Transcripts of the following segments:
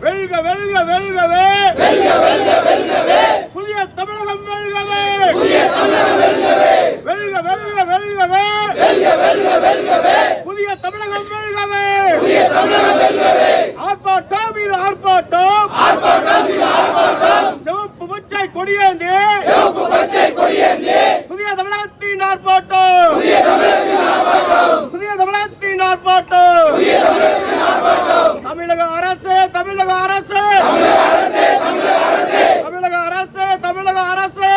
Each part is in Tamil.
வெல்க வெல்க வெல்கவே. புதிய தமிழகம் வெல்கவே. வெல்க வெல்க வெல்கவே. புதிய தமிழகம் வெல்கவே. ஆர்ப்பாட்டம் இது ஆர்ப்பாட்டம். சிவப்பு பச்சை கொடியேந்தி. புதிய தமிழகத்தின் ஆர்ப்பாட்டம். புதிய தமிழகத்தின் ஆர்ப்பாட்டம். தமிழக அரசு தமிழக அரசு. தமிழக அரசு தமிழக அரசு.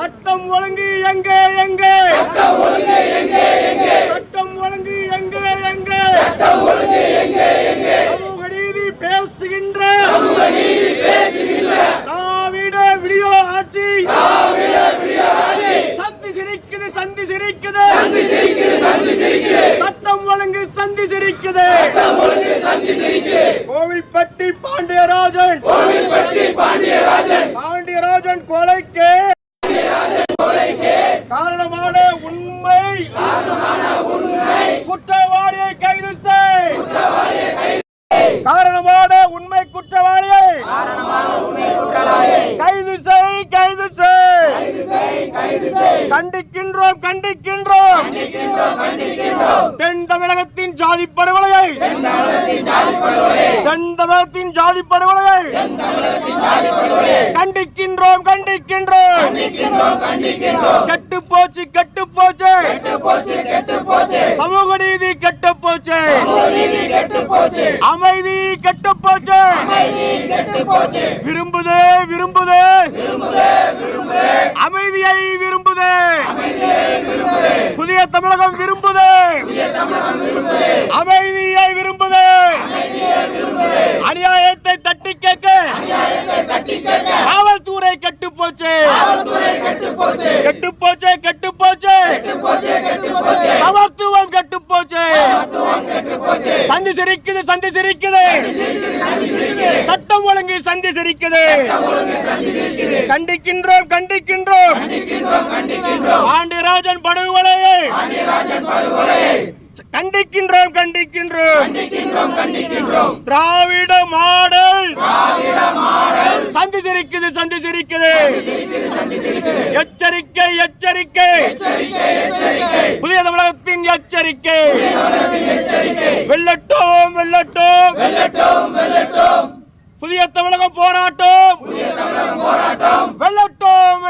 சட்டம் ஒழுங்கு எங்கே எங்கே? சட்டம் ஒழுங்கு எங்கே எங்கே? சமூக நீதி பேசுகின்ற திராவிட விடியோ ஆட்சி சந்தி சிரிக்குது சந்தி சிரிக்குது சட்டம் ஒழுங்கு சந்தி சிரிக்குது. கோவில்பட்டி பாண்டியராஜன். பாண்டியராஜன் கொலைக்கு காரணமான உண்மை குற்றவாளியை கைது செய் காரணமான உண்மை குற்றவாளியை கைது செய் கைது செய் கண்டிக்கின்றோம் கண்டிக்கின்றோம் தென் தமிழகத்தின் ஜாதி படுகொலையை தென் தமிழகத்தின் ஜாதி படுகொலையை கண்டிக்கின்றோம் கண்டிக்கின்றோம். கெட்டு போச்சு கெட்டு போச்சு. சமூக நீதி கெட்டு போச்சு. அமைதி கெட்டு போச்சு. விரும்புதே விரும்புதே. அமைதியை விரும்புதே. புதிய தமிழகம் விரும்புதே. அமைதியை விரும்புதே. அநியாயத்தை தட்டி கேட்க. போச்சு கெட்டு போச்சு கெட்டு போச்சு சமத்துவம் கெட்டு போச்சு சந்தி சிரிக்குது சந்தி சிரிக்குது. சட்டம் ஒழுங்கு சந்தி சிரிக்குது. கண்டிக்கின்றோம் கண்டிக்கின்றோம். பாண்டியராஜன் படுகொலையை. கண்டிக்கின்றோம் கண்டிக்கின்றோம். திராவிட மாடல். சந்தி சிரிக்குது சந்தி சிரிக்குது. எச்சரிக்கை எச்சரிக்கை. புதிய தமிழகத்தின் எச்சரிக்கை. வெள்ளட்டும் வெள்ளட்டும் புதிய தமிழகம் போராட்டம். வெள்ளட்டும்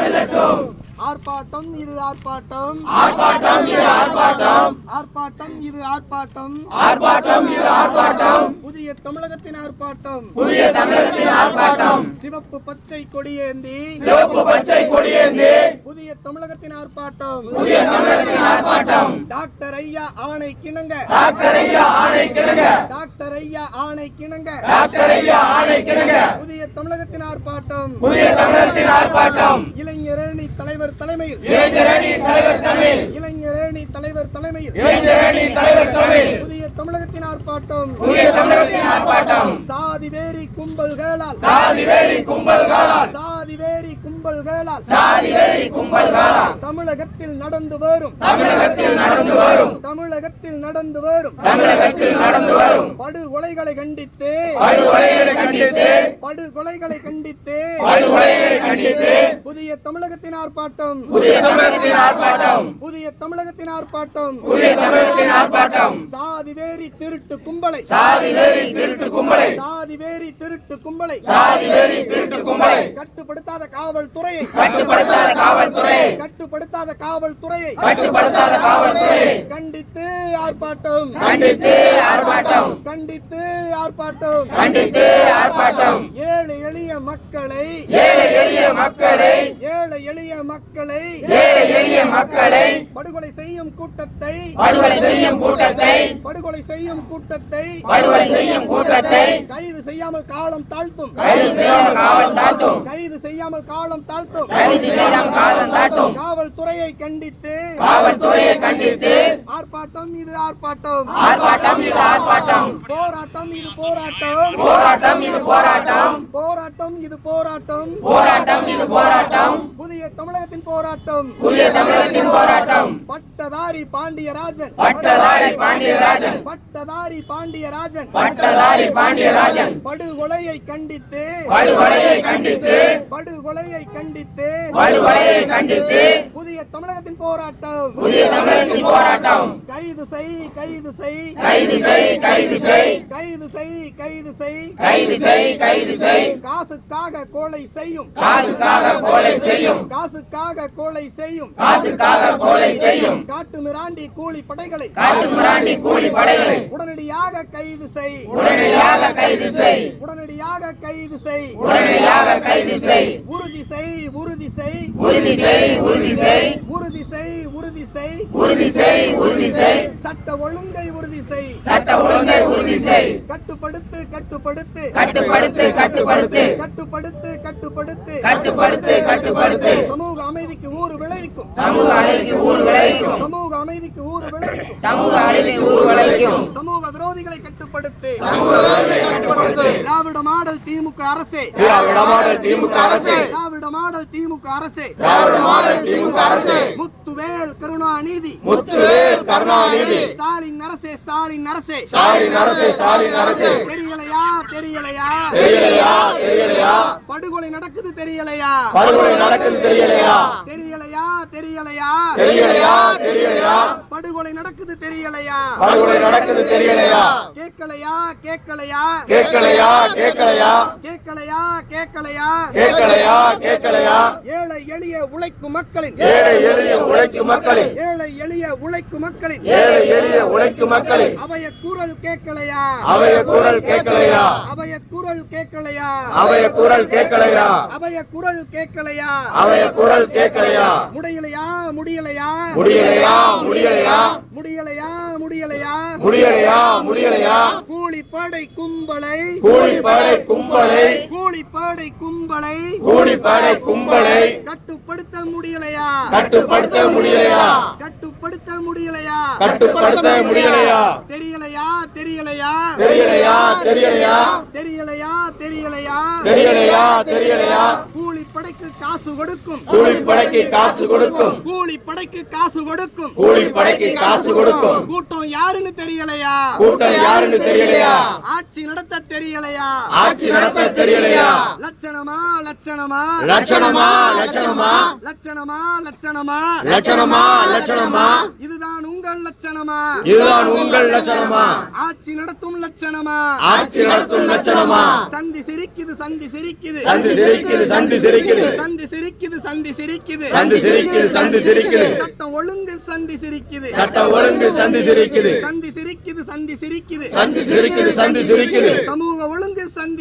வெள்ளட்டும் ஆர்ப்பாட்டம் இது ஆர்ப்பாட்டம். ஆர்ப்பாட்டம் இது ஆர்ப்பாட்டம். ஆர்ப்பாட்டம் இது ஆர்ப்பாட்டம். ஆர்ப்பாட்டம் இது ஆர்ப்பாட்டம். புதிய தமிழகத்தின் ஆர்ப்பாட்டம். புதிய தமிழகத்தின் ஆர்ப்பாட்டம். சிவப்பு பச்சை கொடியேந்தி. சிவப்பு பச்சை கொடியேந்தி. புதிய தமிழகத்தின் ஆர்ப்பாட்டம். புதிய தமிழகத்தின் ஆர்ப்பாட்டம். டாக்டர் ஐயா ஆணை கிணங்க டாக்டர் ஐயா ஆணை கிணங்க டாக்டர் ஐயா ஆணை கிணங்க. டாக்டர் ஐயா ஆணை கிணங்க. புதிய தமிழகத்தின் ஆர்ப்பாட்டம். புதிய தமிழகத்தின் ஆர்ப்பாட்டம். இளைஞரணி தலைவர் தலைமையில். இளைஞரணி தலைவர் தமிழ் இளைஞரணி தலைவர் தலைமையில். இளைஞரணி தலைவர் தமிழ் புதிய தமிழகத்தின் ஆர்ப்பாட்டம். புதிய தமிழகத்தின் ஆர்ப்பாட்டம். சாதி வேரி கும்பல்களால். சாதி வேரி கும்பல்களால். வேரி கும்பல்களால் சாதி வேரி கும்பல்களால் தமிழகத்தில் நடந்து வரும் தமிழகத்தில் நடந்து வரும் தமிழகத்தில் நடந்து வரும் தமிழகத்தில் நடந்து வரும் படுகொலைகளை கண்டித்து படுகொலைகளை கண்டித்து படுகொலைகளை கண்டித்து படுகொலைகளை கண்டித்து புதிய தமிழகத்தின் ஆர்ப்பாட்டம் புதிய தமிழகத்தின் ஆர்ப்பாட்டம் புதிய தமிழகத்தின் ஆர்ப்பாட்டம் புதிய தமிழகத்தின் ஆர்ப்பாட்டம் சாதி வேரி திருட்டு கும்பலை சாதி வேரி திருட்டு கும்பலை சாதி வேரி திருட்டு கும்பலை சாதி வேரி திருட்டு கும்பலை கட்டுப்படுத்தாத காவல்துறையை. கட்டுப்படுத்தாத காவல்துறையை கட்டுப்படுத்தாத காவல்துறையை. கட்டுப்படுத்தாத காவல்துறையை கண்டித்து ஆர்ப்பாட்டம். கண்டித்து ஆர்ப்பாட்டம். கண்டித்து ஆர்ப்பாட்டம். கண்டித்து ஆர்ப்பாட்டம். ஏழை எளிய மக்களை. ஏழை எளிய மக்களை. ஏழை எளிய மக்களை. ஏழை எளிய மக்களை. படுகொலை செய்யும் கூட்டத்தை. படுகொலை செய்யும் கூட்டத்தை. படுகொலை செய்யும் கூட்டத்தை. படுகொலை செய்யும் கூட்டத்தை. கைது செய்யாமல் காலம் தாழ்த்தும். கைது செய்யாமல் காவல் தாட்டும் கைது செய்யாமல் காலம் தாழ்த்தும். காவல்துறையை கண்டித்து காவல்துறையை கண்டித்து ஆர்ப்பாட்டம் இது ஆர்ப்பாட்டம். ஆர்ப்பாட்டம் இது ஆர்ப்பாட்டம். போராட்டம் இது போராட்டம். போராட்டம் இது போராட்டம். போராட்டம் இது போராட்டம். போராட்டம் இது போராட்டம். புதிய தமிழகத்தின் போராட்டம். புதிய தமிழகத்தின் போராட்டம். பட்டதாரி பாண்டியராஜன். பட்டதாரி பாண்டியராஜன். பட்டதாரி பாண்டியராஜன். பட்டதாரி பாண்டியராஜன். படுகொலையை கண்டித்து. படுகொலையை கண்டித்து. படுகொலையை கண்டித்து. படுகொலையை கண்டித்து. புதிய தமிழகத்தின் போராட்டம். புதிய தமிழகத்தின் போராட்டம். கைது செய் கைது செய். கைது செய் கைது செய். கைது செய் கைது செய். கைது செய் கைது செய். காசுக்காக கொலை செய்யும். காசுக்காக கொலை செய்யும். காசுக்காக கொலை செய்யும். காசுக்காக கொலை செய்யும். காட்டு மிராண்டி கூலி படைகளை. காட்டு மிராண்டி கூலி படைகளை. உடனடியாக கைது செய். உடனடியாக கைது செய். உடனடியாக கைது செய். உடனடியாக கைது செய். உறுதி செய் உறுதி செய். உறுதி செய் உறுதி செய். உறுதி செய் உறுதி செய். உறுதி செய் உறுதி செய். சட்ட ஒழுங்கை உறுதி செய். சட்ட ஒழுங்கை உறுதி செய். கட்டுப்படுத்து கட்டுப்படுத்து. கட்டுப்படுத்து கட்டுப்படுத்து. கட்டுப்படுத்து கட்டுப்படுத்து. கட்டுப்படுத்து கட்டுப்படுத்து. சமூக அமைதிக்கு ஊறு விளைவிக்கும். சமூக அழிவுக்கு ஊர் விளைவிக்கும். சமூக அமைதிக்கு ஊறு விளைவிக்கும். சமூக அழிவுக்கு ஊர் விளைவிக்கும். சமூக விரோதிகளை கட்டுப்படுத்து. திராவிட மாடல் திமுக அரசே. திமுக அரசு. திராவிட மாடல் திமுக அரசே. திமுக அரசு. முத்துவேல் கருணாநிதி. முத்துவேல் கருணாநிதி. ஸ்டாலின் அரசே ஸ்டாலின் அரசே. ஸ்டாலின் அரசு ஸ்டாலின் அரசு. தெரியலையா தெரியலையா? தெரியலையா தெரியலையா? படுகொலை நடக்குது தெரியலையா? படுகொலை நடக்குது தெரியலையா? தெரியலையா தெரியலையா? தெரியலையா தெரியலையா? படுகொலை நடக்குது தெரியலையா? படுகொலை நடக்குது தெரியலையா? கேட்கலையா கேட்கலையா? கேட்கலையா கேட்கலையா? கேட்கலையா கேட்கலையா? கேட்கலையா கேட்கலையா? ஏழை எளிய உழைக்கும் மக்களின். ஏழை எளிய உழைக்கும் மக்களின். ஏழை எளிய உழைக்கும் மக்களின். ஏழை எளிய உழைக்கும் மக்களின். அவைய குரல் கேட்கலையா? அவைய குரல் கேட்கலையா? அவைய குரல் கேட்கலையா? அவைய குரல் கேட்கலையா? அவைய குரல் கேட்கலையா? அவைய குரல் கேட்கலையா? முடியலையா முடியலையா? முடியலையா முடியலையா? முடியலையா? முடியலையா முடியலையா? முடியலையா கூலிப்படை கும்பலை. கூலிப்படை கும்பலை. கூலிப்படை கும்பலை. கூலிப்படை கும்பலை. கட்டுப்படுத்த முடியலையா? கட்டுப்படுத்த முடியலையா? கட்டுப்படுத்த முடியலையா? கட்டுப்படுத்த முடியலையா? தெரியலையா தெரியலையா? தெரியலையா தெரியலையா? தெரியலையா தெரியலையா? தெரியலையா தெரியலையா? காசு கொடுக்கும். கூலிப்படைக்கு காசு கொடுக்கும். கூலிப்படைக்கு காசு கொடுக்கும். கூலிப்படைக்கு காசு கொடுக்கும். கூட்டம் யாருன்னு தெரியலையா? கூட்டம் யாருன்னு தெரியலையா? ஆட்சி நடத்த தெரியலையா? ஆட்சி நடத்த தெரியலையா? லட்சணமா லட்சணமா? லட்சணமா லட்சணமா? லட்சணமா லட்சணமா? லட்சணமா லட்சணமா? இதுதான் உங்கள் லட்சணமா? இதுதான் உங்கள் லட்சணமா? ஆட்சி நடத்தும் லட்சணமா? ஆட்சி நடத்தும் லட்சணமா? சந்தி சிரிக்குது சந்தி சிரிக்குது. சந்தி சிரிக்குது சந்தி சிரிக்குது. சந்தி சிரிக்குது சந்தி சிரிக்குது. சந்தி சிரிக்குது சந்தி சிரிக்குது. சட்டம் ஒழுங்கு சந்தி சிரிக்குது. சட்டம் ஒழுங்கு சந்தி சிரிக்குது. சந்தி சிரிக்குது சந்தி சிரிக்குது. சந்தி சிரிக்குது சந்தி சிரிக்குது. சமூக ஒழுங்கு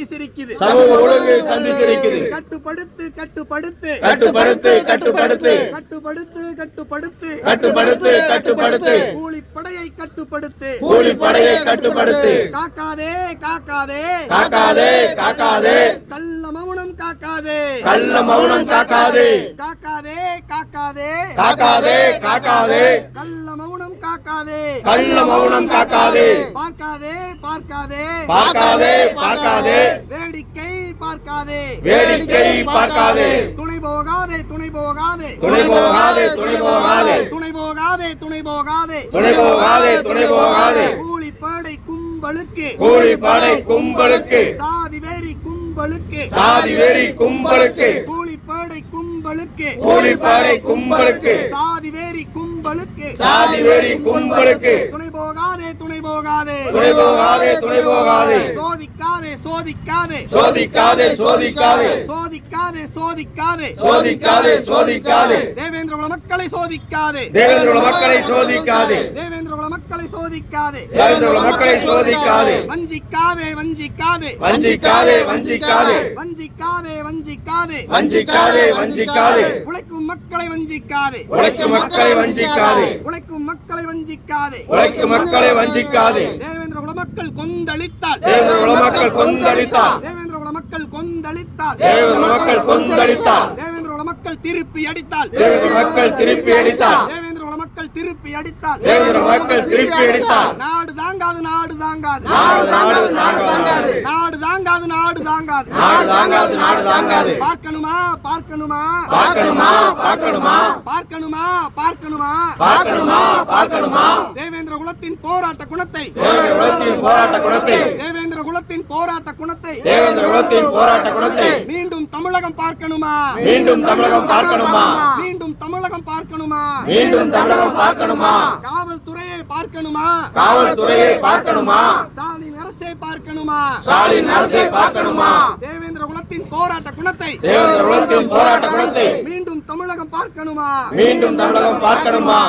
சிரிக்குது சமூக ஒழுங்கு சந்தி சிரிக்குது கட்டுப்படுத்து கட்டுப்படுத்து. கட்டுப்படுத்து கட்டுப்படுத்து. கட்டுப்படுத்து கட்டுப்படுத்து. கட்டுப்படுத்து கட்டுப்படுத்து. கூலிப்படையை கட்டுப்படுத்து. கூலிப்படையை கட்டுப்படுத்து. காக்காதே காக்காதே. காக்காதே காக்காதே. கள்ள மௌனம் காக்காதே. கள்ள மௌனம் காக்காதே. காக்காதே காக்காதே. காக்காதே காக்காதே. கள்ள மௌனம் காக்காதே. கள்ள மௌனம் காக்காதே. பார்க்காதே பார்க்காதே. பார்க்காதே பார்க்காதே. வேடிக்கை பார்க்காதே. வேடிக்கை பார்க்காதே. துணை போகாதே துணை போகாதே. துணை போகாதே துணை போகாதே. துணை போகாதே துணை போகாதே. துணை போகாதே துணை போகாதே. கூலிப்படை கும்பலுக்கு. கூலிப்படை கும்பலுக்கு. சாதி வெறி கும்பலுக்கு. சாதி வெறி கும்பலுக்கு. கூலிப்படை கும்பலுக்கு. கூலிப்படை கும்பலுக்கு. சாதி வெறி கும்பலுக்கு. சாதி வெறி கும்பலுக்கு. துணை போகாதே துணை போகாதே. துணை போகாதே துணை போகாதே. சோதிக்காதே சோதிக்காதே. சோதிக்காதே சோதிக்காதே. சோதிக்காதே. சோதிக்காதே. சோதிக்காதே சோதிக்காதே. தேவேந்திர குல மக்களை சோதிக்காதே. தேவேந்திர மக்களை சோதிக்காதே. தேவேந்திர குல மக்களை சோதிக்காதே. தேவேந்திர மக்களை சோதிக்காதே. வஞ்சிக்காதே வஞ்சிக்காதே. வஞ்சிக்காதே வஞ்சிக்காதே. வஞ்சிக்காதே வஞ்சிக்காதே. வஞ்சிக்காதே வஞ்சிக்காதே. உழைக்கும் மக்களை வஞ்சிக்காதே. உழைக்கும் மக்களை வஞ்சிக்காதே. உழைக்கும் மக்களை வஞ்சிக்காதே. உழைக்கும் மக்களை வஞ்சிக்காதே. தேவேந்திர குல மக்கள் கொந்தளித்தால். தேவேந்திர குல மக்கள் கொந்தளித்தார் குல அடித்தால் தேவேந்திர மக்கள் திருப்பி அடித்தால் மக்கள் திருப்பி அடித்தால் மக்கள் திருப்பி அடித்தால். மக்கள் திருப்பி அடித்தால். மக்கள் திருப்பி அடித்தார் நாடு தாங்காது நாடு தாங்காது. நாடு தாங்காது நாடு தாங்காது. நாடு தாங்காது நாடு தாங்காது. நாடு தாங்காது நாடு தாங்காது. பார்க்கணுமா பார்க்கணுமா? பார்க்கணுமா பார்க்கணுமா? பார்க்கணுமா பார்க்கணுமா? பார்க்கணுமா பார்க்கணுமா? தேவேந்திர குலத்தின் போராட்ட குணத்தை. தேவேந்திர குலத்தின் போராட்ட குணத்தை. தேவேந்திர குலத்தின் போராட்ட குணத்தை. தேவேந்திர குலத்தின் போராட்ட குணத்தை. மீண்டும் தமிழகம் பார்க்கணுமா? மீண்டும் தமிழகம் பார்க்கணுமா? மீண்டும் தமிழகம் பார்க்கணுமா? மீண்டும் தமிழகம் பார்க்கணுமா? காவல்துறையை பார்க்கணுமா? காவல்துறையை பார்க்கணுமா? ஸ்டாலின் அரசை பார்க்கணுமா? ஸ்டாலின் அரசை பார்க்கணுமா? தேவேந்திர குலத்தின் போராட்ட குணத்தை தேவேந்திர குலத்தின் போராட்ட குணத்தை மீண்டும் தமிழகம் பார்க்கணுமா? மீண்டும் தமிழகம் பார்க்கணுமா?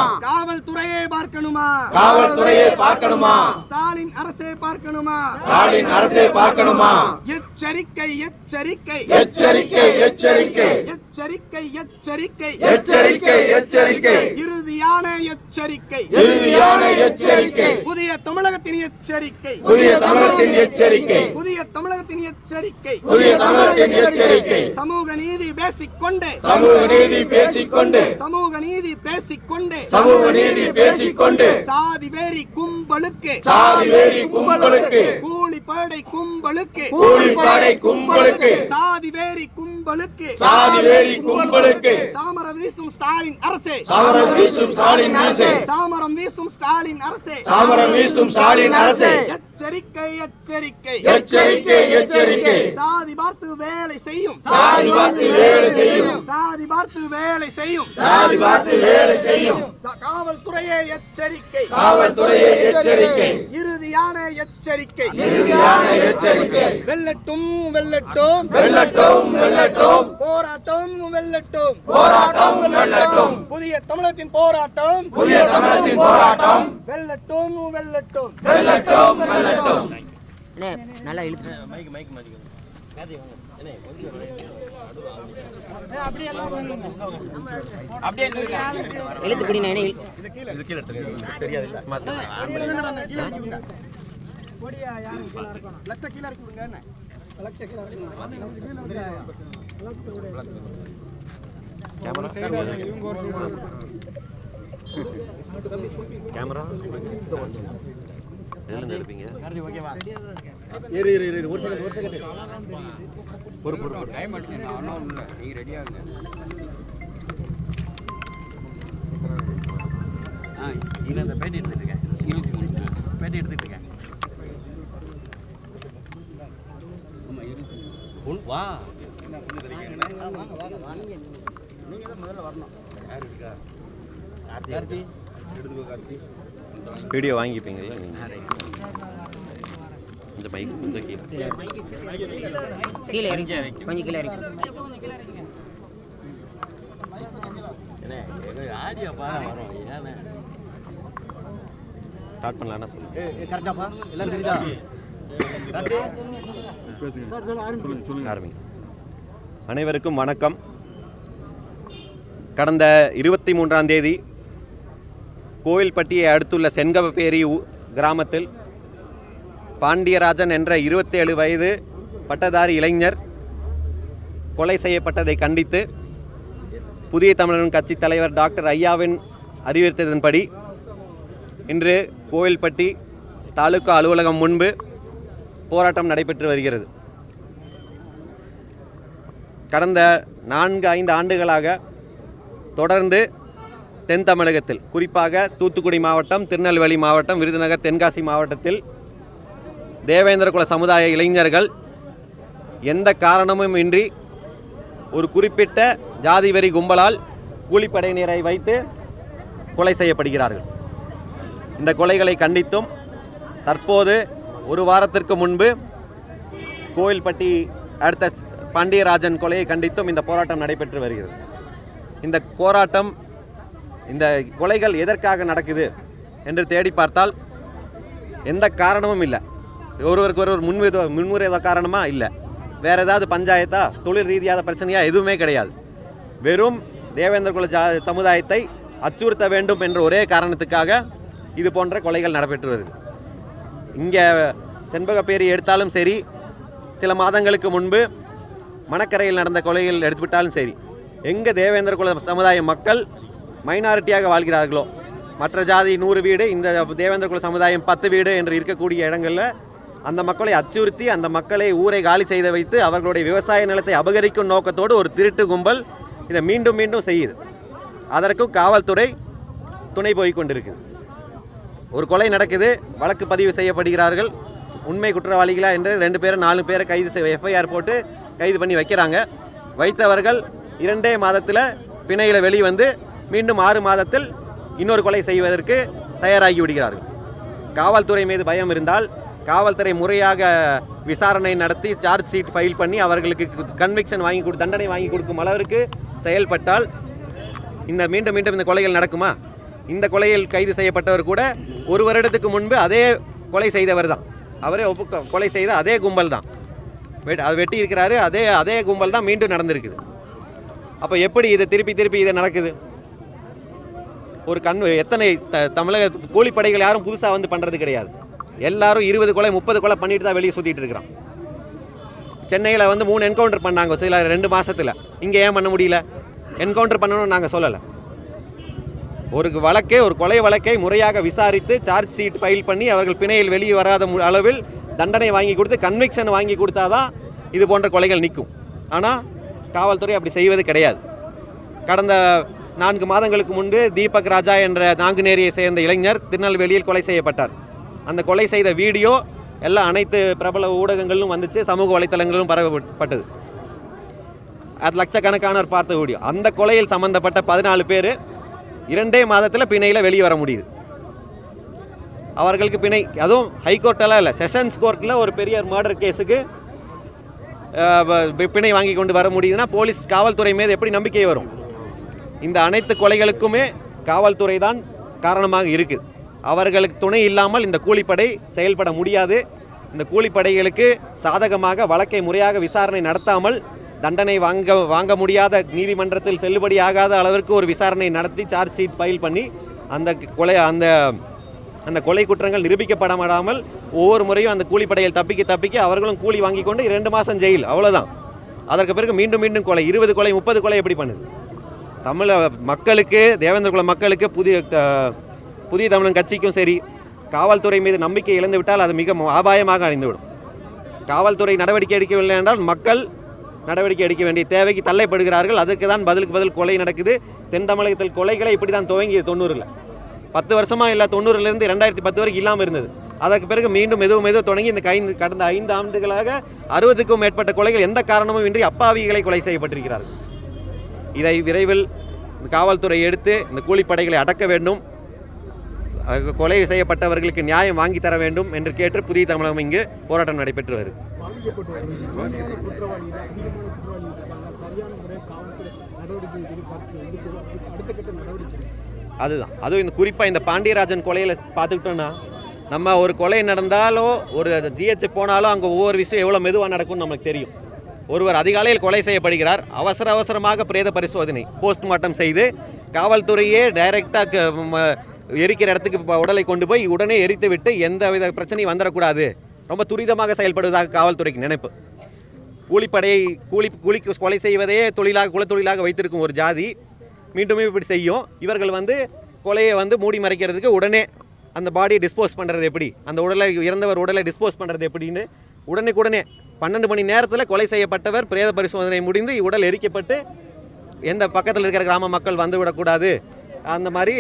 காவல்துறையை பார்க்கணுமா? காவல்துறையை பார்க்கணுமா? ஸ்டாலின் அரசை பார்க்கணுமா? ஸ்டாலின் அரசை பார்க்கணுமா? எச்சரிக்கை எச்சரிக்கை. எச்சரிக்கை எச்சரிக்கை. எச்சரிக்கை எச்சரிக்கை. எச்சரிக்கை எச்சரிக்கை. இறுதியான எச்சரிக்கை. இறுதியான எச்சரிக்கை. புதிய தமிழகத்தின் எச்சரிக்கை. புதிய தமிழகத்தின் எச்சரிக்கை. புதிய தமிழகத்தின் எச்சரிக்கை. புதிய தமிழகத்தின் எச்சரிக்கை. சமூக நீதி பேசிக்கொண்டு. சமூக நீதி பேசிக்கொண்டு. சமூக நீதி பேசிக்கொண்டு. சமூக நீதி பேசிக்கொண்டு சாதி வேரி கும்பலுக்கு சாதி வேரி கும்பலுக்கு கூலி படை கும்பலுக்கு கூலிப்படை கும்பலுக்கு சாதி வேரி கும்பலுக்கு சாதி வேரி கும்பலுக்கு சாமரம் வீசும் ஸ்டாலின் அரசே சாமரம் வீசும் ஸ்டாலின் அரசே சாமரம் வீசும் ஸ்டாலின் அரசே சாமரம் வீசும் ஸ்டாலின் அரசே எச்சரிக்கை எச்சரிக்கை. எச்சரிக்கை எச்சரிக்கை. சாதி பார்த்து வேலை செய்யும். சாதி பார்த்து வேலை செய்யும். சாதி பார்த்து வேலை செய்யும். சாதி பார்த்து வேலை செய்யும். காவல்துறையே எச்சரிக்கை. காவல்துறையை எச்சரிக்கை. இறுதியான எச்சரிக்கை. இறுதியான எச்சரிக்கை. வெல்லட்டும் வெல்லட்டும். வெல்லட்டும் வெல்லட்டும். போராட்டம் வெல்லட்டும். போராட்டம் வெல்லட்டும். புதிய தமிழகத்தின் போராட்டம். புதிய தமிழகத்தின் போராட்டம். வெல்லட்டும் வெல்லட்டும். வெல்லட்டும் வெல்லட்டும். நடக்கட்டும் அண்ணே நல்லா இழுத்து மைக் மைக் மாத்தி அப்படியே இழுத்து குடி நான் இது கீழே தெரியாது லட்ச கீழே கேமரா எதில் ஒரு செகண்ட் ஒரு செகண்ட் டைம் அடிச்சு நான் ஒன்றும் நீங்கள் ரெடியாக ஆ இல்லை அந்த பேட்டி எடுத்துகிட்டு இருக்கேன். பேட்டி எடுத்துகிட்டு இருக்கேன். ஆமாம் இருபத்தி மூணு வா. என்ன பொண்ணு வீடியோ வாங்கிப்பீங்கல்ல நீங்கள் இந்த மைக் இந்த கீழே. கீழே இறக்கி கொஞ்சம் கீழே ஸ்டார்ட் சொல்லுங்க ஆரம்பிங்க. அனைவருக்கும் வணக்கம். கடந்த இருபத்தி மூன்றாம் தேதி கோவில்பட்டியை அடுத்துள்ள ஊ- கிராமத்தில் பாண்டியராஜன் என்ற இருபத்தேழு வயது பட்டதாரி இளைஞர் கொலை செய்யப்பட்டதை கண்டித்து புதிய தமிழன் கட்சி தலைவர் டாக்டர் ஐயாவின் அறிவுறுத்ததன்படி இன்று கோவில்பட்டி தாலுகா அலுவலகம் முன்பு போராட்டம் நடைபெற்று வருகிறது. கடந்த நான்கு ஐந்து ஆண்டுகளாக தொடர்ந்து தென் தமிழகத்தில் குறிப்பாக தூத்துக்குடி மாவட்டம் திருநெல்வேலி மாவட்டம் விருதுநகர் தென்காசி மாவட்டத்தில் தேவேந்திர குல சமுதாய இளைஞர்கள் எந்த காரணமும் இன்றி ஒரு குறிப்பிட்ட ஜாதி வெறி கும்பலால் கூலிப்படையினரை வைத்து கொலை செய்யப்படுகிறார்கள். இந்த கொலைகளை கண்டித்தும் தற்போது ஒரு வாரத்திற்கு முன்பு கோயில்பட்டி அடுத்த பாண்டியராஜன் கொலையை கண்டித்தும் இந்த போராட்டம் நடைபெற்று வருகிறது. இந்த போராட்டம் இந்த கொலைகள் எதற்காக நடக்குது என்று தேடி பார்த்தால் எந்த காரணமும் இல்லை. ஒருவருக்கு ஒருவர் முன்வித முன்முறை காரணமாக இல்லை. வேறு ஏதாவது பஞ்சாயத்தா? தொழில் ரீதியான பிரச்சனையாக எதுவுமே கிடையாது. வெறும் தேவேந்திர குல ஜா சமுதாயத்தை அச்சுறுத்த வேண்டும் என்ற ஒரே காரணத்துக்காக இது போன்ற கொலைகள் நடைபெற்று வருது. இங்கே செண்பகப்பேரி எடுத்தாலும் சரி சில மாதங்களுக்கு முன்பு மணக்கரையில் நடந்த கொலைகள் எடுத்துவிட்டாலும் சரி எங்கே தேவேந்திர குல சமுதாய மக்கள் மைனாரிட்டியாக வாழ்கிறார்களோ? மற்ற ஜாதி நூறு வீடு இந்த தேவேந்திர குல சமுதாயம் பத்து வீடு என்று இருக்கக்கூடிய இடங்களில் அந்த மக்களை அச்சுறுத்தி அந்த மக்களை ஊரை காலி செய்து வைத்து அவர்களுடைய விவசாய நிலத்தை அபகரிக்கும் நோக்கத்தோடு ஒரு திருட்டு கும்பல் இதை மீண்டும் மீண்டும் செய்யுது. அதற்கும் காவல்துறை துணை போய் கொண்டிருக்குது ஒரு கொலை நடக்குது வழக்கு பதிவு செய்யப்படுகிறார்கள் உண்மை குற்றவாளிகளா என்று ரெண்டு பேரும் நாலு பேரை கைது செய் எஃப்ஐஆர் போட்டு கைது பண்ணி வைக்கிறாங்க. வைத்தவர்கள் இரண்டே மாதத்தில் பிணையில் வெளிவந்து மீண்டும் ஆறு மாதத்தில் இன்னொரு கொலை செய்வதற்கு தயாராகி விடுகிறார்கள். காவல்துறை மீது பயம் இருந்தால் காவல்துறை முறையாக விசாரணை நடத்தி சார்ஜ் ஷீட் ஃபைல் பண்ணி அவர்களுக்கு கன்விக்ஷன் வாங்கி கொடு தண்டனை வாங்கி கொடுக்கும் அளவிற்கு செயல்பட்டால் இந்த மீண்டும் மீண்டும் இந்த கொலைகள் நடக்குமா? இந்த கொலையில் கைது செய்யப்பட்டவர் கூட ஒரு வருடத்துக்கு முன்பு அதே கொலை செய்தவர் தான். அவரே ஒப்பு கொலை செய்த அதே கும்பல் தான். வெட் அது வெட்டி இருக்கிறாரு அதே அதே கும்பல் தான் மீண்டும் நடந்திருக்குது. அப்போ எப்படி இதை திருப்பி திருப்பி இது நடக்குது? ஒரு கண் எத்தனை த தமிழக கூலிப்படைகள் யாரும் புதுசாக வந்து பண்ணுறது கிடையாது. எல்லாரும் இருபது கொலை முப்பது கொலை பண்ணிட்டு தான் வெளியே சுற்றிட்டு இருக்கிறான் சென்னையில் வந்து மூணு என்கவுண்டர் பண்ணாங்க சில ரெண்டு மாதத்தில் இங்கே ஏன் பண்ண முடியல? என்கவுண்டர் பண்ணணும்னு நாங்கள் சொல்லலை. ஒரு வழக்கை ஒரு கொலை வழக்கை முறையாக விசாரித்து சார்ஜ் ஷீட் ஃபைல் பண்ணி அவர்கள் பிணையில் வெளியே வராத மு- அளவில் தண்டனை வாங்கி கொடுத்து கன்விக்ஷன் வாங்கி கொடுத்தாதான் இது போன்ற கொலைகள் நிற்கும். ஆனால் காவல்துறை அப்படி செய்வது கிடையாது. கடந்த நான்கு மாதங்களுக்கு முன்பு தீபக் ராஜா என்ற நாங்குநேரியை சேர்ந்த இளைஞர் திருநெல்வேலியில் கொலை செய்யப்பட்டார். அந்த கொலை செய்த வீடியோ எல்லாம் அனைத்து பிரபல ஊடகங்களிலும் வந்துச்சு சமூக வலைத்தளங்களிலும் பரவப்பட்டது. அது லட்சக்கணக்கானவர் பார்த்த வீடியோ. அந்த கொலையில் சம்பந்தப்பட்ட பதினாலு பேர் இரண்டே மாதத்தில் பிணையில் வெளியே வர முடியுது. அவர்களுக்கு பிணை அதுவும் ஹைகோர்ட்டெல்லாம் இல்லை செஷன்ஸ் கோர்ட்டில் ஒரு பெரிய மர்டர் கேஸுக்கு பிணை வாங்கி கொண்டு வர முடியுதுன்னா போலீஸ் காவல்துறை மீது எப்படி நம்பிக்கை வரும்? இந்த அனைத்து கொலைகளுக்குமே காவல்துறை தான் காரணமாக இருக்குது. அவர்களுக்கு துணை இல்லாமல் இந்த கூலிப்படை செயல்பட முடியாது. இந்த கூலிப்படைகளுக்கு சாதகமாக வழக்கை முறையாக விசாரணை நடத்தாமல் தண்டனை வாங்க வாங்க முடியாத நீதிமன்றத்தில் செல்லுபடியாகாத அளவிற்கு ஒரு விசாரணை நடத்தி சார்ஜ் ஷீட் ஃபைல் பண்ணி அந்த கொலை அந்த அந்த கொலை குற்றங்கள் நிரூபிக்கப்படமாடாமல் ஒவ்வொரு முறையும் அந்த கூலிப்படையில் தப்பிக்க தப்பிக்க அவர்களும் கூலி வாங்கி கொண்டு இரண்டு மாதம் ஜெயில். அவ்வளோதான் அதற்கு பிறகு மீண்டும் மீண்டும் கொலை. இருபது கொலை முப்பது கொலை எப்படி பண்ணுது? தமிழ மக்களுக்கு தேவேந்திர குல மக்களுக்கு புதிய புதிய தமிழன் கட்சிக்கும் சரி காவல்துறை மீது நம்பிக்கை இழந்துவிட்டால் அது மிக அபாயமாக அணிந்துவிடும் காவல்துறை நடவடிக்கை எடுக்கவில்லை என்றால் மக்கள் நடவடிக்கை எடுக்க வேண்டிய தேவைக்கு தள்ளைப்படுகிறார்கள். அதுக்கு தான் பதிலுக்கு பதில் கொலை நடக்குது. தென் தமிழகத்தில் கொலைகளை இப்படி தான் துவங்கியது தொண்ணூறில். பத்து வருஷமாக இல்லை தொண்ணூறுலேருந்து ரெண்டாயிரத்தி பத்து வரைக்கும் இல்லாமல் இருந்தது. அதற்கு பிறகு மீண்டும் மெதுவும் மெதுவும் தொடங்கி இந்த ஐந்து கடந்த ஐந்து ஆண்டுகளாக அறுபதுக்கும் மேற்பட்ட கொலைகள் எந்த காரணமும் இன்றி அப்பாவிகளை கொலை செய்யப்பட்டிருக்கிறார்கள். இதை விரைவில் காவல்துறை எடுத்து இந்த கூலிப்படைகளை அடக்க வேண்டும். கொலை செய்யப்பட்டவர்களுக்கு நியாயம் வாங்கி தர வேண்டும் என்று கேட்டு புதிய தமிழகம் இங்கு போராட்டம் நடைபெற்று வருது அதுதான். அதுவும் இந்த குறிப்பாக இந்த பாண்டியராஜன் கொலையில் பார்த்துக்கிட்டோன்னா நம்ம ஒரு கொலை நடந்தாலோ ஒரு ஜிஹெச் போனாலும் அங்கே ஒவ்வொரு விஷயம் எவ்வளோ மெதுவாக நடக்கும்னு நமக்கு தெரியும். ஒருவர் அதிகாலையில் கொலை செய்யப்படுகிறார். அவசர அவசரமாக பிரேத பரிசோதனை போஸ்ட்மார்ட்டம் செய்து காவல்துறையே டைரெக்டாக எரிக்கிற இடத்துக்கு உடலை கொண்டு போய் உடனே எரித்து விட்டு எந்த வித பிரச்சனையும் வந்துடக்கூடாது. ரொம்ப துரிதமாக செயல்படுவதாக காவல்துறைக்கு நினைப்பு. கூலிப்படையை கூலி கூலி கொலை செய்வதே தொழிலாக குலத்தொழிலாக வைத்திருக்கும் ஒரு ஜாதி. மீண்டும் இப்படி செய்யும். இவர்கள் வந்து கொலையை வந்து மூடி மறைக்கிறதுக்கு உடனே அந்த பாடியை டிஸ்போஸ் பண்ணுறது எப்படி? அந்த உடலை இறந்தவர் உடலை டிஸ்போஸ் பண்ணுறது எப்படின்னு உடனுக்குடனே பன்னெண்டு மணி நேரத்தில் கொலை செய்யப்பட்டவர் பிரேத பரிசோதனை முடிந்து உடல் எரிக்கப்பட்டு எந்த பக்கத்தில் இருக்கிற கிராம மக்கள் வந்து விடக்கூடாது. அந்த மாதிரி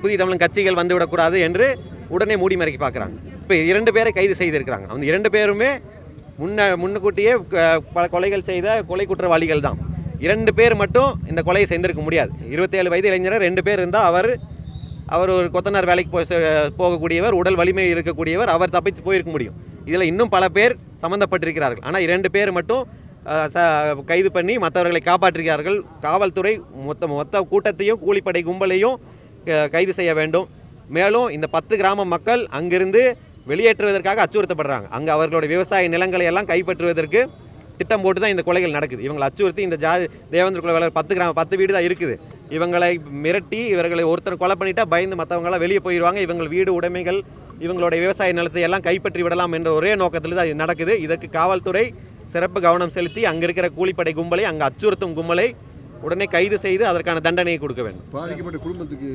புதிய தமிழன் கட்சிகள் வந்து விடக்கூடாது என்று உடனே மூடி மறைக்க பார்க்குறாங்க. இப்போ இரண்டு பேரை கைது செய்திருக்கிறாங்க. அந்த இரண்டு பேருமே முன்ன முன்னுக்கூட்டியே க- பல கொலைகள் செய்த கொலை குற்றவாளிகள் தான். இரண்டு பேர் மட்டும் இந்த கொலையை செய்திருக்க முடியாது. இருபத்தேழு வயது இளைஞர் ரெண்டு பேர் இருந்தால் அவர் அவர் ஒரு கொத்தனார் வேலைக்கு போய் போகக்கூடியவர் உடல் வலிமை இருக்கக்கூடியவர் அவர் தப்பிச்சு போயிருக்க முடியும். இதில் இன்னும் பல பேர் சம்மந்தப்பட்டிருக்கிறார்கள் ஆனால் இரண்டு பேர் மட்டும் ச- கைது பண்ணி மற்றவர்களை காப்பாற்றுகிறார்கள் காவல்துறை மொத்த மொத்த கூட்டத்தையும் கூலிப்படை கும்பலையும் கைது செய்ய வேண்டும். மேலும் இந்த பத்து கிராம மக்கள் அங்கிருந்து வெளியேற்றுவதற்காக அச்சுறுத்தப்படுறாங்க. அங்கே அவர்களுடைய விவசாய நிலங்களை எல்லாம் கைப்பற்றுவதற்கு திட்டம் போட்டு தான் இந்த கொலைகள் நடக்குது. இவங்களை அச்சுறுத்தி இந்த ஜாதி தேவேந்திர குல வேலை பத்து கிராம பத்து வீடு தான் இருக்குது. இவங்களை மிரட்டி இவர்களை ஒருத்தர் கொலை பண்ணிட்டா பயந்து மற்றவங்களாம் வெளியே போயிடுவாங்க இவங்கள் வீடு உடைமைகள் இவங்களுடைய விவசாய நிலத்தை எல்லாம் கைப்பற்றி விடலாம் என்ற ஒரே நோக்கத்தில் தான் இது நடக்குது. இதற்கு காவல்துறை சிறப்பு கவனம் செலுத்தி அங்கே இருக்கிற கூலிப்படை கும்பலை அங்கே அச்சுறுத்தும் கும்பலை உடனே கைது செய்து அதற்கான தண்டனையை கொடுக்க வேண்டும். பாதிக்கப்பட்ட குடும்பத்துக்கு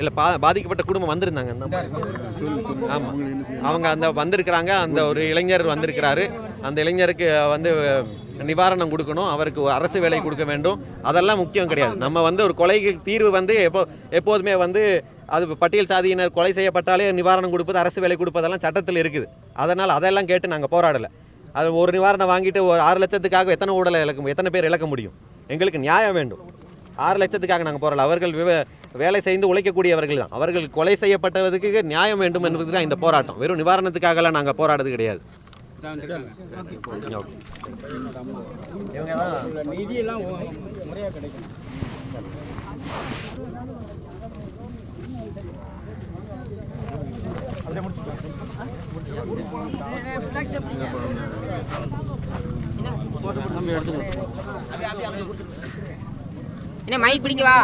இல்லை பா பாதிக்கப்பட்ட குடும்பம் வந்திருந்தாங்க. ஆமாம் அவங்க அந்த வந்திருக்கிறாங்க அந்த ஒரு இளைஞர் வந்திருக்கிறாரு. அந்த இளைஞருக்கு வந்து நிவாரணம் கொடுக்கணும். அவருக்கு ஒரு அரசு வேலை கொடுக்க வேண்டும். அதெல்லாம் முக்கியம் கிடையாது. நம்ம வந்து ஒரு கொலைக்கு தீர்வு வந்து எப்போ எப்போதுமே வந்து அது பட்டியல் சாதியினர் கொலை செய்யப்பட்டாலே நிவாரணம் கொடுப்பது அரசு வேலை கொடுப்பதெல்லாம் சட்டத்தில் இருக்குது. அதனால் அதெல்லாம் கேட்டு நாங்கள் போராடலை. அது ஒரு நிவாரணம் வாங்கிட்டு ஒரு ஆறு லட்சத்துக்காக எத்தனை ஊடலை இழக்க எத்தனை பேர் இழக்க முடியும்? எங்களுக்கு நியாயம் வேண்டும். ஆறு லட்சத்துக்காக நாங்கள் போகிறோம் அவர்கள் விவ- வேலை செய்து உழைக்கக்கூடியவர்கள் தான். அவர்கள் கொலை செய்யப்பட்டதுக்கு நியாயம் வேண்டும் என்பது தான் இந்த போராட்டம். வெறும் நிவாரணத்துக்காகலாம் நாங்கள் போராடுறது கிடையாது. நிதியெல்லாம் முறையாக கிடைக்கும். என்ன மை பிடிக்கவா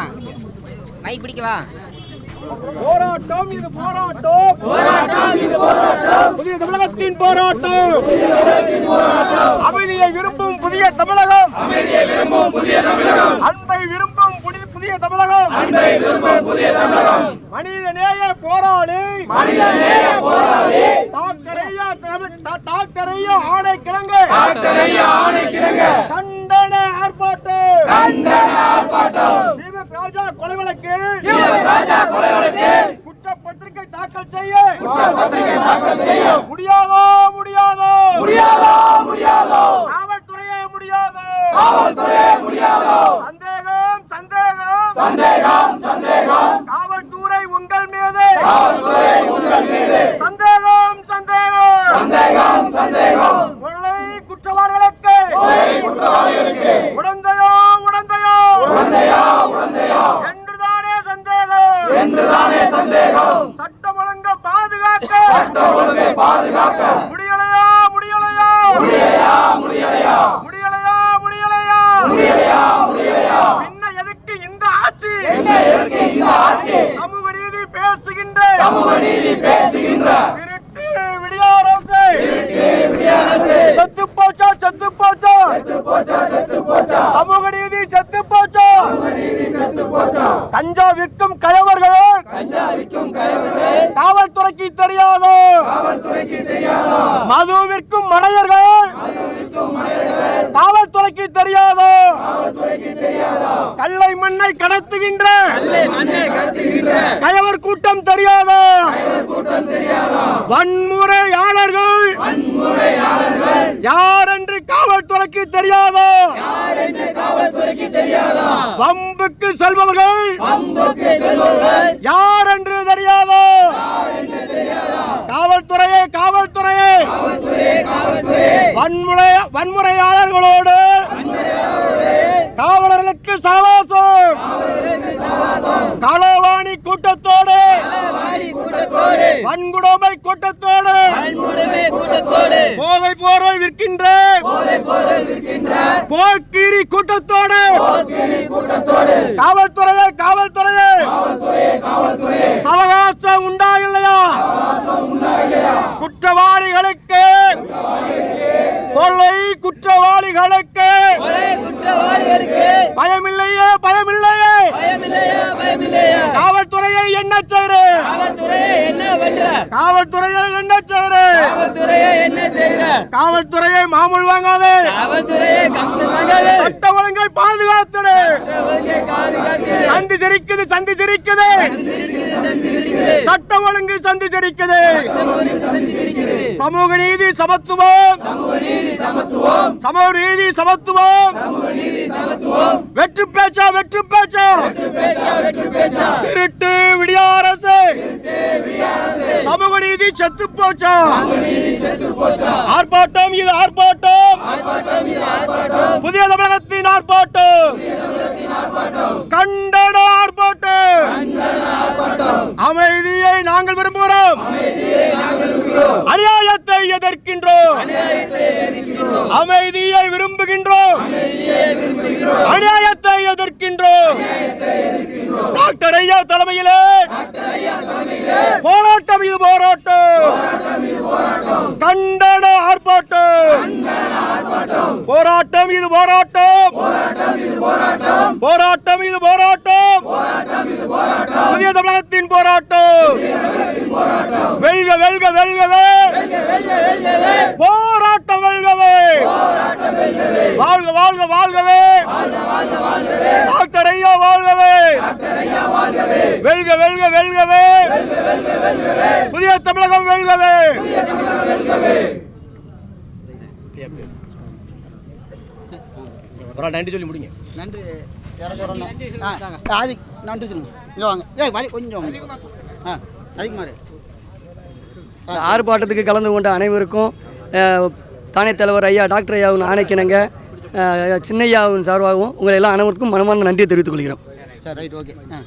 மை பிடிக்கவா போராட்டம் இது போராட்டம். போராட்டம் இது போராட்டம். புதிய தமிழகத்தின் போராட்டம். அமைதியை விரும்பும் புதிய தமிழகம். அமைதியை விரும்பும் புதிய தமிழகம். அன்பை விரும்பும் புதிய தமிழகம். அன்பை விரும்பும் புதிய தமிழகம். மனித நேய போராளி. மனித நேய போராளி. தா- தாக்கரையா ஆணை கிழங்கு. டாக்டரையா ஆணை கிழங்க. கண்டன ஆர்ப்பாட்டம். கண்டன ஆர்ப்பாட்டம். தீபக் ராஜா கொலை வழக்கு. தீபக் ராஜா கொலை வழக்கு. குற்றப்பத்திரிகை தாக்கல் செய்ய. பத்திரிகை தாக்கல் செய்யும் முடியாதோ முடியாதோ. முடியாதோ முடியாதோ. காவல்துறையே முடியாதோ. காவல்துறை முடியாதோ. சந்தேகம் சந்தேகம் சந்தேகம். காவல்துறை உங்கள் மீது. காவல்துறை உங்கள் அதுவிற்கும் மடையர்கள். காவல்துறைக்கு தெரியாதோ? கல்லை மண்ணை கடத்துகின்ற. கயவர் கூட்டம் தெரியாதோ? வன்முறையாளர்கள். யார் என்று காவல்துறைக்கு தெரியாதோ? வம்புக்கு செல்பவர்கள். யார் என்று தெரியாதோ? வன்முறை வன்முறையாளர்களோடு காவலர்களுக்கு சகவாசம். களவாணி கூட்டத்தோடு வன்கொடுமை கூட்டத்தோடு போதை போரை விற்கின்ற போக்கிரி கூட்டத்தோடு கூட்டத்தோடு காவல்துறையே காவல்துறையே காவல்துறையே காவல்துறையே சவகாசம் உண்டா இல்லையா குற்றவாளிகளுக்கு கொள்ளை குற்றவாளிகளுக்கு குற்றவாளிகளுக்கு பயமில்லையே பயமில்லையே பயமில்லையா பயமில்லையா காவல்துறையை என்ன செய்யறு காவல்துறையே என்ன பண்ற காவல்துறையை என்ன செய்யறு காவல்துறையே என்ன செய்யற காவல்துறையை மாமூல் வாங்காதே காவல்துறையே கம்சன் வாங்காது சட்ட ஒழுங்கை பாதுகாத்துடு பாதுகாத்து சந்தி சிரிக்குது. சந்தி சிரிக்குது சட்ட ஒழுங்கு சந்தி சிரிக்குது. சமூக நீதி சமத்துவம். சமூக நீதி சமத்துவம். வெற்றி பேச்சா வெற்றி பேச்சா. திருட்டு விடியாரசு சமூக நீதி செத்து போச்சா? ஆர்ப்பாட்டம் இது ஆர்ப்பாட்டம். புதிய தமிழகத்தின் ஆர்ப்பாட்டம். கண்டன ஆர்ப்பாட்டம். அமைதியை நாங்கள் விரும்புகிறோம். அநியாயத்தை எதிர்க்கின்றோம். அமைதியை விரும்புகின்றோம். அநியாயத்தை எதிர்க்கின்றோம். டாக்டர் ஐயா தலைமையிலே போராட்டம் இது போராட்டம். கண்டன ஆர்ப்பாட்டம். போராட்டம் இது போராட்டம். போராட்டம் இது போராட்டம் புதிய தமிழகத்தின் போராட்டம் வெல்க வெல்க வெல்கவே போராட்டம் வெல்கவே வாழ்க வாழ்க வாழ்கவே டாக்டர் ஐயா வாழ்கவே வெல்க வெல்க வெல்கவே புதிய தமிழகம் வெல்கவே ஒரு நன்றி சொல்லி முடிங்க. நன்றி. ஆதி நன்றி சொல்லுங்க இங்கே வாங்க. ஏய் வலி கொஞ்சம் ஆ அதிகமாரு ஆர்ப்பாட்டத்துக்கு கலந்து கொண்ட அனைவருக்கும் தானே தலைவர் ஐயா டாக்டர் ஐயாவின் ஆணைக்கிணங்க சின்னையாவின் சார்பாகவும் உங்களை எல்லாம் அனைவருக்கும் மனமார்ந்த நன்றியை தெரிவித்துக் கொள்கிறோம். சரி ரைட் ஓகே. ஆ.